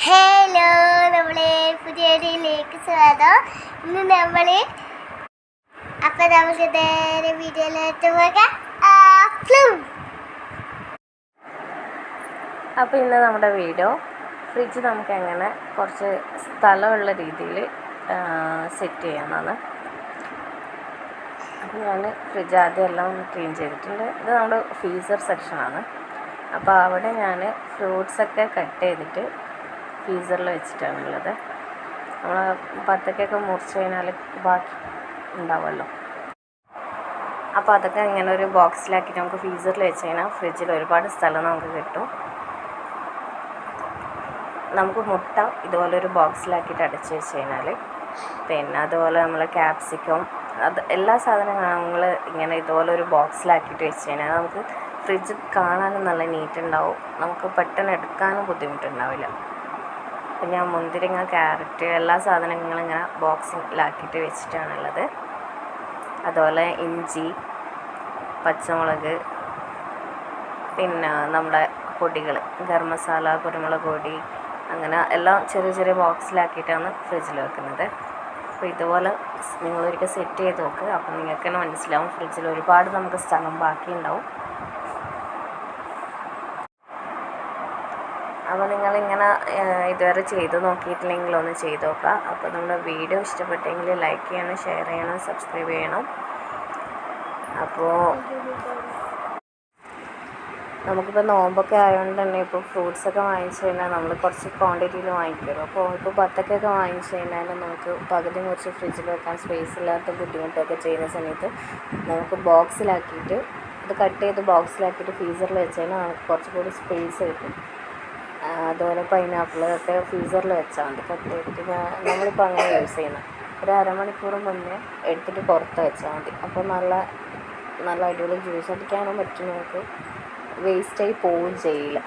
Hello നമ്മളെ പുതിയ വീഡിയോയിലേക്ക് സ്വാഗതം. ഇന്ന് നമ്മൾ അപ്പം നമുക്ക് നേരെ വീഡിയോയിലോട്ട് പോകാം. അപ്പം അപ്പോൾ ഇന്ന് നമ്മുടെ വീഡിയോ ഫ്രിഡ്ജ് നമുക്ക് എങ്ങനെ കുറച്ച് സ്ഥലമുള്ള രീതിയിൽ സെറ്റ് ചെയ്യാമെന്നാണ്. അപ്പോൾ ഞാൻ ഫ്രിഡ്ജ് ആദ്യം എല്ലാം ഒന്ന് ക്ലീൻ ചെയ്തിട്ടുണ്ട്. ഇത് നമ്മുടെ ഫീസർ സെക്ഷനാണ് അപ്പോൾ അവിടെ ഞാൻ ഫ്രൂട്ട്സൊക്കെ കട്ട് ചെയ്തിട്ട് ഫ്രീസറിൽ വെച്ചിട്ടാണുള്ളത്. നമ്മൾ പത്തക്കൊക്കെ മുറിച്ച് കഴിഞ്ഞാൽ ബാക്കി ഉണ്ടാവുമല്ലോ. അപ്പോൾ അതൊക്കെ ഇങ്ങനെ ഒരു ബോക്സിലാക്കി നമുക്ക് ഫ്രീസറിൽ വെച്ച് കഴിഞ്ഞാൽ ഫ്രിഡ്ജിൽ ഒരുപാട് സ്ഥലം നമുക്ക് കിട്ടും. നമുക്ക് മുട്ട ഇതുപോലെ ഒരു ബോക്സിലാക്കിയിട്ട് അടച്ച് വെച്ച് കഴിഞ്ഞാൽ പിന്നെ അതുപോലെ നമ്മൾ ക്യാപ്സിക്കം അത് എല്ലാ സാധനങ്ങളും നമ്മൾ ഇങ്ങനെ ഇതുപോലെ ഒരു ബോക്സിലാക്കിയിട്ട് വെച്ച് കഴിഞ്ഞാൽ നമുക്ക് ഫ്രിഡ്ജ് കാണാനും നല്ല നീറ്റ് ഉണ്ടാവും. നമുക്ക് പെട്ടെന്ന് എടുക്കാനും ബുദ്ധിമുട്ടുണ്ടാവില്ല. ഞാൻ മുന്തിരിങ്ങ ക്യാരറ്റ് എല്ലാ സാധനങ്ങളും ഇങ്ങനെ ബോക്സിലാക്കിയിട്ട് വെച്ചിട്ടാണുള്ളത്. അതുപോലെ ഇഞ്ചി പച്ചമുളക് പിന്നെ നമ്മുടെ പൊടികൾ ഗരം മസാല കുരുമുളക് പൊടി അങ്ങനെ എല്ലാം ചെറിയ ചെറിയ ബോക്സിലാക്കിയിട്ടാണ് ഫ്രിഡ്ജിൽ വെക്കുന്നത്. അപ്പോൾ ഇതുപോലെ നിങ്ങളൊരിക്കൽ സെറ്റ് ചെയ്ത് നോക്കുക അപ്പം നിങ്ങൾക്ക് തന്നെ മനസ്സിലാവും ഫ്രിഡ്ജിൽ ഒരുപാട് നമുക്ക് സ്ഥലം ബാക്കിയുണ്ടാവും. അപ്പോൾ നിങ്ങളിങ്ങനെ ഇതുവരെ ചെയ്ത് നോക്കിയിട്ടില്ലെങ്കിൽ ഒന്ന് ചെയ്ത് നോക്കുക. അപ്പോൾ നമ്മുടെ വീഡിയോ ഇഷ്ടപ്പെട്ടെങ്കിൽ ലൈക്ക് ചെയ്യണം ഷെയർ ചെയ്യണം സബ്സ്ക്രൈബ് ചെയ്യണം. അപ്പോൾ നമുക്കിപ്പോൾ നോമ്പൊക്കെ ആയതുകൊണ്ട് തന്നെ ഇപ്പോൾ ഫ്രൂട്ട്സ് ഒക്കെ വാങ്ങിച്ചു കഴിഞ്ഞാൽ നമ്മൾ കുറച്ച് ക്വാണ്ടിറ്റിയിൽ വാങ്ങിക്കുമല്ലോ അപ്പോൾ ഇപ്പോൾ പത്തക്കൊക്കെ വാങ്ങിച്ചു കഴിഞ്ഞാൽ നമുക്ക് പകുതി കുറച്ച് ഫ്രിഡ്ജിൽ വെക്കാൻ സ്പേസ് ഇല്ലാത്ത ബുദ്ധിമുട്ടൊക്കെ ചെയ്യുന്ന സമയത്ത് നമുക്ക് ബോക്സിലാക്കിയിട്ട് അത് കട്ട് ചെയ്ത് ബോക്സിലാക്കിയിട്ട് ഫ്രീസറിൽ വെച്ച് കഴിഞ്ഞാൽ നമുക്ക് കുറച്ചുകൂടി സ്പേസ് കിട്ടും. അതുപോലെ പൈനാപ്പിൾ ഒക്കെ ഫ്രീസറിൽ വെച്ചാൽ മതി. ചെയ്തിട്ട് നമ്മളിപ്പോൾ അങ്ങനെ യൂസ് ചെയ്യുന്നത് ഒരു അരമണിക്കൂർ മുന്നേ എടുത്തിട്ട് പുറത്ത് വെച്ചാൽ മതി. അപ്പോൾ നല്ല നല്ല അടിപൊളി ജ്യൂസ് അടിക്കാനും പറ്റും നമുക്ക്. വേസ്റ്റായി പോവുകയും ചെയ്യില്ല.